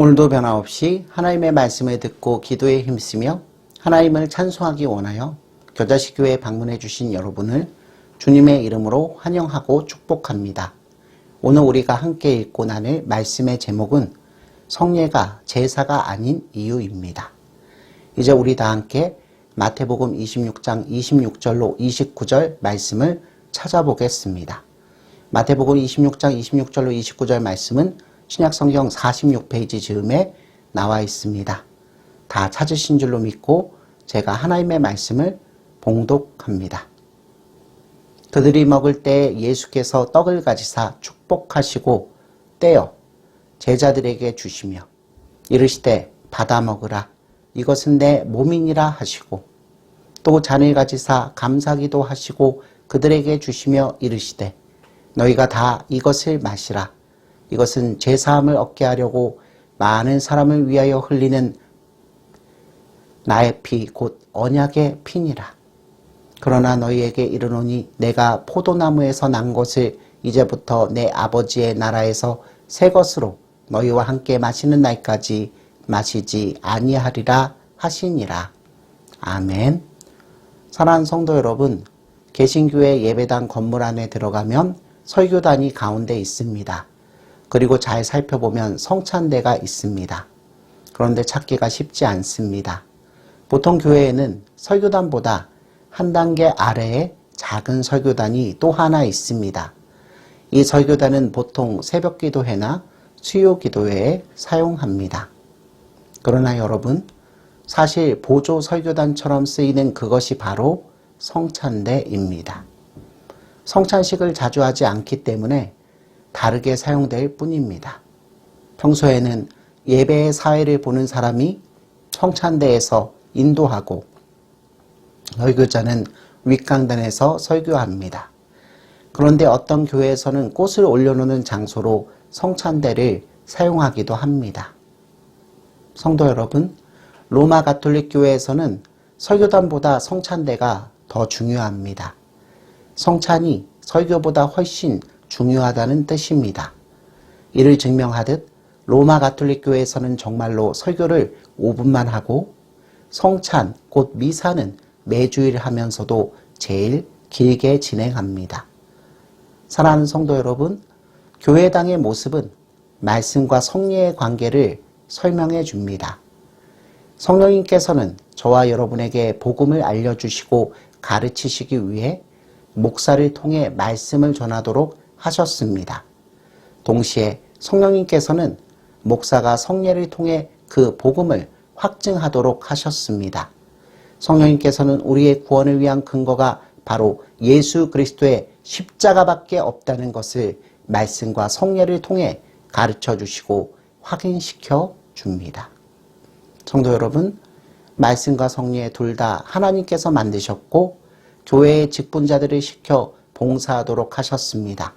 오늘도 변함없이 하나님의 말씀을 듣고 기도에 힘쓰며 하나님을 찬송하기 원하여 겨자식 교회에 방문해 주신 여러분을 주님의 이름으로 환영하고 축복합니다. 오늘 우리가 함께 읽고 나눌 말씀의 제목은 성례가 제사가 아닌 이유입니다. 이제 우리 다 함께 마태복음 26장 26절로 29절 말씀을 찾아보겠습니다. 마태복음 26장 26절로 29절 말씀은 신약 성경 46페이지 즈음에 나와 있습니다. 다 찾으신 줄로 믿고 제가 하나님의 말씀을 봉독합니다. 그들이 먹을 때 예수께서 떡을 가지사 축복하시고 떼어 제자들에게 주시며 이르시되 받아 먹으라 이것은 내 몸이니라 하시고 또 잔을 가지사 감사기도 하시고 그들에게 주시며 이르시되 너희가 다 이것을 마시라 이것은 제사함을 얻게 하려고 많은 사람을 위하여 흘리는 나의 피 곧 언약의 피니라. 그러나 너희에게 이르노니 내가 포도나무에서 난 것을 이제부터 내 아버지의 나라에서 새 것으로 너희와 함께 마시는 날까지 마시지 아니하리라 하시니라. 아멘. 사랑하는 성도 여러분, 개신교회 예배당 건물 안에 들어가면 설교단이 가운데 있습니다. 그리고 잘 살펴보면 성찬대가 있습니다. 그런데 찾기가 쉽지 않습니다. 보통 교회에는 설교단보다 한 단계 아래에 작은 설교단이 또 하나 있습니다. 이 설교단은 보통 새벽 기도회나 수요 기도회에 사용합니다. 그러나 여러분, 사실 보조 설교단처럼 쓰이는 그것이 바로 성찬대입니다. 성찬식을 자주 하지 않기 때문에 다르게 사용될 뿐입니다. 평소에는 예배의 사회를 보는 사람이 성찬대에서 인도하고 설교자는 윗강단에서 설교합니다. 그런데 어떤 교회에서는 꽃을 올려놓는 장소로 성찬대를 사용하기도 합니다. 성도 여러분, 로마 가톨릭 교회에서는 설교단보다 성찬대가 더 중요합니다. 성찬이 설교보다 훨씬 중요하다는 뜻입니다. 이를 증명하듯 로마 가톨릭 교회에서는 정말로 설교를 5분만 하고 성찬, 곧 미사는 매주일 하면서도 제일 길게 진행합니다. 사랑하는 성도 여러분, 교회당의 모습은 말씀과 성례의 관계를 설명해 줍니다. 성령님께서는 저와 여러분에게 복음을 알려주시고 가르치시기 위해 목사를 통해 말씀을 전하도록 하셨습니다. 동시에 성령님께서는 목사가 성례를 통해 그 복음을 확증하도록 하셨습니다. 성령님께서는 우리의 구원을 위한 근거가 바로 예수 그리스도의 십자가밖에 없다는 것을 말씀과 성례를 통해 가르쳐 주시고 확인시켜 줍니다. 성도 여러분, 말씀과 성례 둘 다 하나님께서 만드셨고 교회의 직분자들을 시켜 봉사하도록 하셨습니다.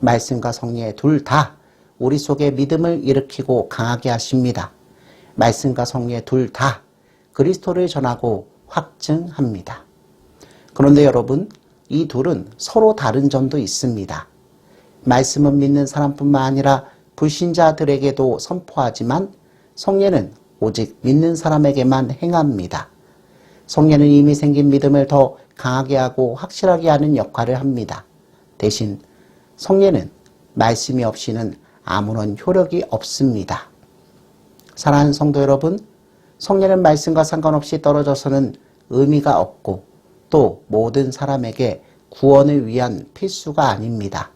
말씀과 성례 둘 다 우리 속에 믿음을 일으키고 강하게 하십니다. 말씀과 성례 둘 다 그리스도를 전하고 확증합니다. 그런데 여러분, 이 둘은 서로 다른 점도 있습니다. 말씀은 믿는 사람뿐만 아니라 불신자들에게도 선포하지만 성례는 오직 믿는 사람에게만 행합니다. 성례는 이미 생긴 믿음을 더 강하게 하고 확실하게 하는 역할을 합니다. 대신 성례는 말씀이 없이는 아무런 효력이 없습니다. 사랑하는 성도 여러분, 성례는 말씀과 상관없이 떨어져서는 의미가 없고 또 모든 사람에게 구원을 위한 필수가 아닙니다.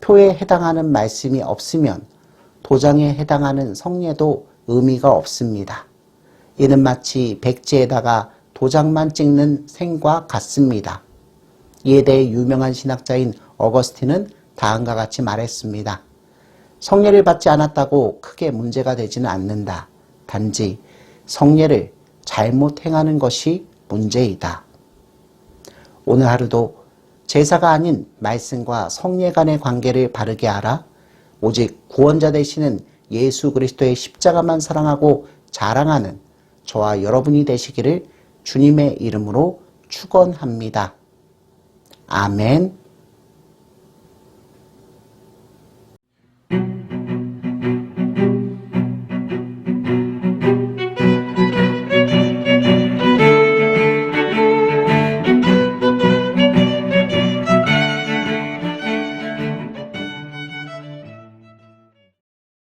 표에 해당하는 말씀이 없으면 도장에 해당하는 성례도 의미가 없습니다. 이는 마치 백지에다가 도장만 찍는 생과 같습니다. 이에 대해 유명한 신학자인 어거스틴은 다음과 같이 말했습니다. 성례를 받지 않았다고 크게 문제가 되지는 않는다. 단지 성례를 잘못 행하는 것이 문제이다. 오늘 하루도 제사가 아닌 말씀과 성례 간의 관계를 바르게 알아 오직 구원자 되시는 예수 그리스도의 십자가만 사랑하고 자랑하는 저와 여러분이 되시기를 주님의 이름으로 축원합니다. 아멘.